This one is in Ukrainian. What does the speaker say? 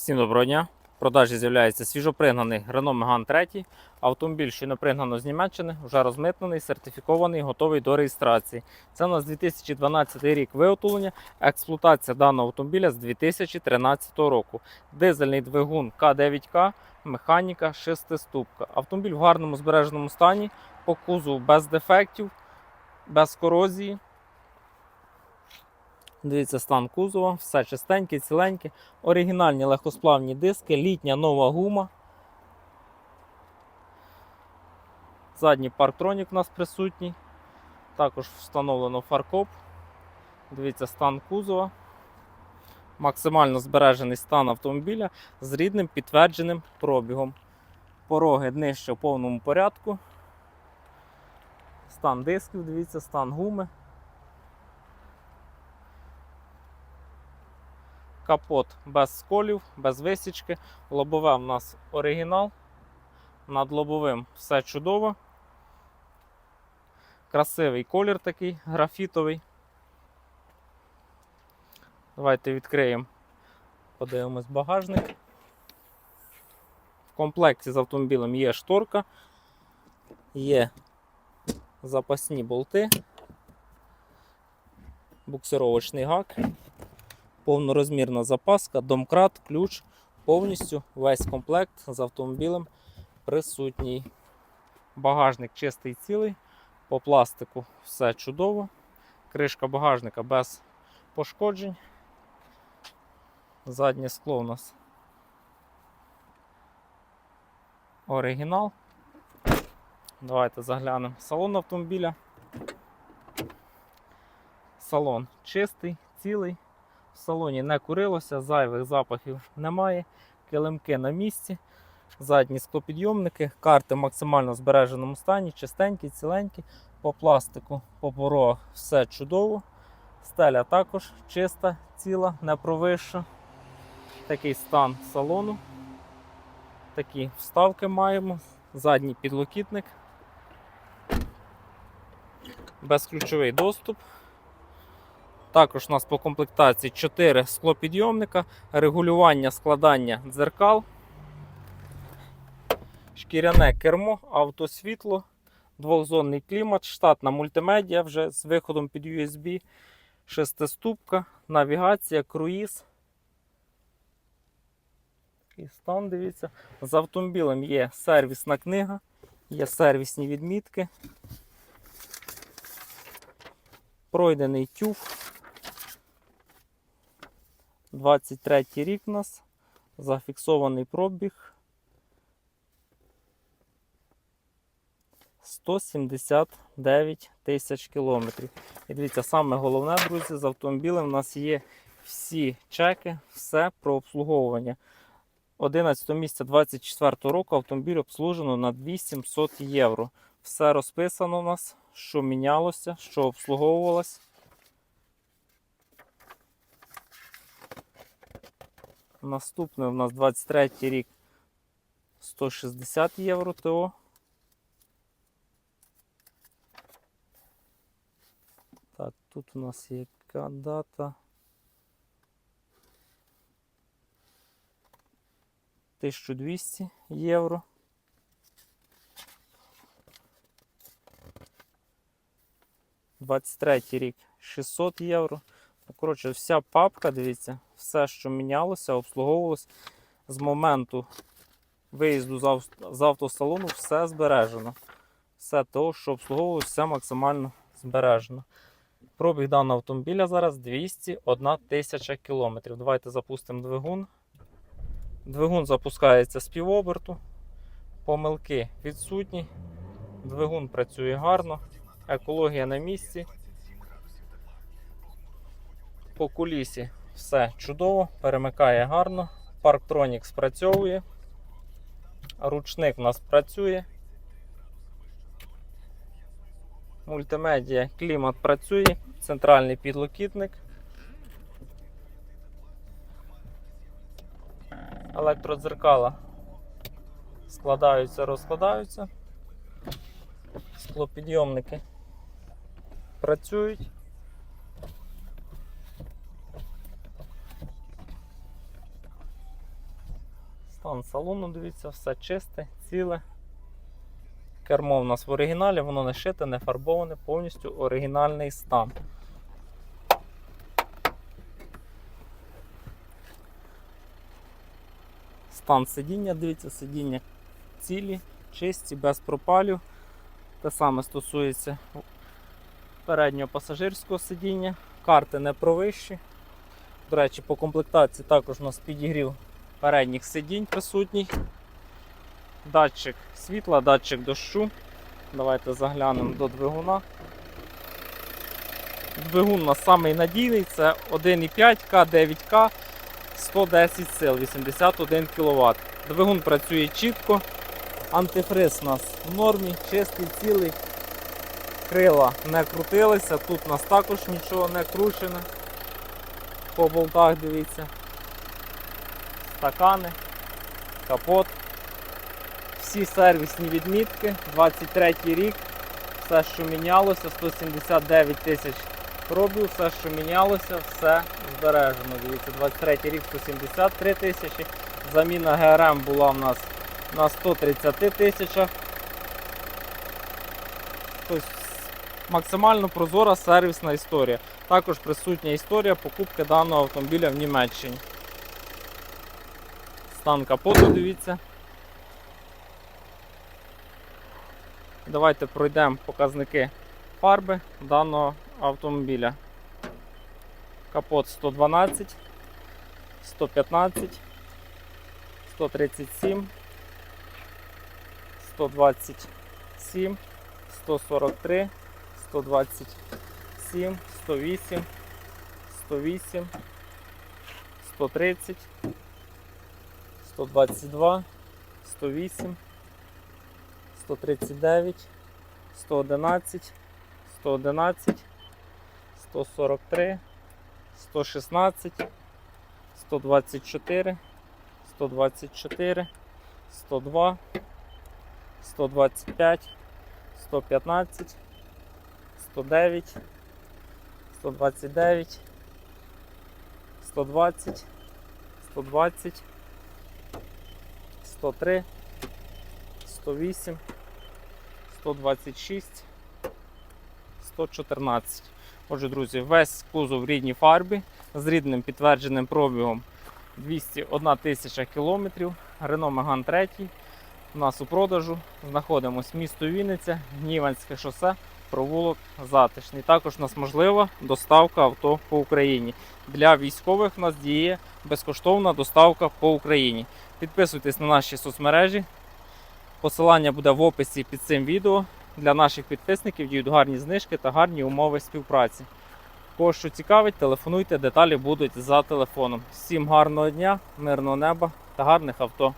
Всім доброго дня. В продажі з'являється свіжопригнаний Renault Megane 3. Автомобіль, що пригнано з Німеччини, вже розмитнений, сертифікований, готовий до реєстрації. Це у нас 2012 рік виготовлення. Експлуатація даного автомобіля з 2013 року. Дизельний двигун К9К, механіка, шестиступка. Автомобіль в гарному збереженому стані, по кузову без дефектів, без корозії. Дивіться стан кузова, все чистеньке, ціленьке. Оригінальні легкосплавні диски, літня нова гума. Задній парктронік у нас присутній. Також встановлено фаркоп. Дивіться стан кузова. Максимально збережений стан автомобіля з рідним підтвердженим пробігом. Пороги днище в повному порядку. Стан дисків, дивіться, стан гуми. Капот без сколів, без висічки. Лобове в нас оригінал. Над лобовим все чудово. Красивий колір такий графітовий. Давайте відкриємо, подивимось багажник. В комплекті з автомобілем є шторка, є запасні болти, буксировочний гак повнорозмірна запаска, домкрат, ключ, повністю весь комплект з автомобілем присутній. Багажник чистий цілий, по пластику все чудово. Кришка багажника без пошкоджень. Заднє скло у нас оригінал. Давайте заглянемо в салон автомобіля. Салон чистий, цілий. В салоні не курилося, зайвих запахів немає. Килимки на місці, задні склопідйомники, карти в максимально збереженому стані, чистенькі, ціленькі. По пластику, по порогах все чудово. Стеля також чиста, ціла, не провища. Такий стан салону. Такі вставки маємо. Задній підлокітник. Безключовий доступ. Також у нас по комплектації 4 склопідйомника, регулювання складання дзеркал, шкіряне кермо, автосвітло, двохзонний клімат, штатна мультимедіа вже з виходом під USB, шестиступка, навігація, круїз. Такий стан, дивіться. З автомобілем є сервісна книга, є сервісні відмітки. Пройдений тюф. 23 рік у нас. Зафіксований пробіг. 179 тисяч кілометрів. І дивіться, саме головне, друзі, з автомобілем у нас є всі чеки, все про обслуговування. 11 місяця 24 року автомобіль обслужено на 2700 євро. Все розписано у нас, що мінялося, що обслуговувалось. Наступне у нас 23 рік 160 євро ТО. Так, тут у нас яка дата. 1200 євро. Двадцять третій рік 600 євро. Ну, Коротше, вся папка, дивіться, все, що мінялося, обслуговувалось з моменту виїзду з автосалону, все збережено. Все того, що обслуговувалось, все максимально збережено. Пробіг даного автомобіля зараз 201 тисяча кілометрів. Давайте запустимо двигун. Двигун запускається з півоберту. Помилки відсутні. Двигун працює гарно, екологія на місці. По кулісі все чудово, перемикає гарно. Парктронік спрацьовує. Ручник у нас працює. Мультимедіа, клімат працює, центральний підлокітник. Електродзеркала складаються, розкладаються. Склопідйомники працюють. Стан салону, дивіться, все чисте, ціле. Кермо в нас в оригіналі, воно не шите, не фарбоване, повністю оригінальний стан. Стан сидіння, дивіться, сидіння цілі, чисті, без пропалів. Те саме стосується переднього пасажирського сидіння. Карти не провищі. До речі, по комплектації також у нас підігрів передніх сидінь присутній. Датчик світла, датчик дощу. Давайте заглянемо до двигуна. Двигун у нас самий надійний, це 1,5 К9К 110 сил, 81 кВт. Двигун працює чітко. Антифриз у нас в нормі, чистий, цілий. Крила не крутилися, тут у нас також нічого не кручене. По болтах дивіться. Стакани, капот. Всі сервісні відмітки, 23 рік, все, що мінялося, 179 тисяч пробів, все, що мінялося, все збережено. Дивіться, 23 рік 173 тисячі. Заміна ГРМ була в нас на 130 тисячах. Тобто максимально прозора сервісна історія. Також присутня історія покупки даного автомобіля в Німеччині. Стан капоту, дивіться. Давайте пройдемо показники фарби даного автомобіля. Капот 112, 115, 137, 127, 143, 127, 108, 108, 130, 122, 108, 139, 111, 111, 143, 116, 124, 124, 102, 125, 115, 109, 129, 120, 120, 103, 108, 126, 114. Отже, друзі, весь кузов в рідній фарбі з рідним підтвердженим пробігом 201 тисяча кілометрів. Renault Megane 3 у нас у продажу. Знаходимось місто Вінниця, Гніванське шосе, провулок Затишний. Також у нас можлива доставка авто по Україні. Для військових у нас діє безкоштовна доставка по Україні. Підписуйтесь на наші соцмережі. Посилання буде в описі під цим відео. Для наших підписників діють гарні знижки та гарні умови співпраці. Кого що цікавить, телефонуйте, деталі будуть за телефоном. Всім гарного дня, мирного неба та гарних авто.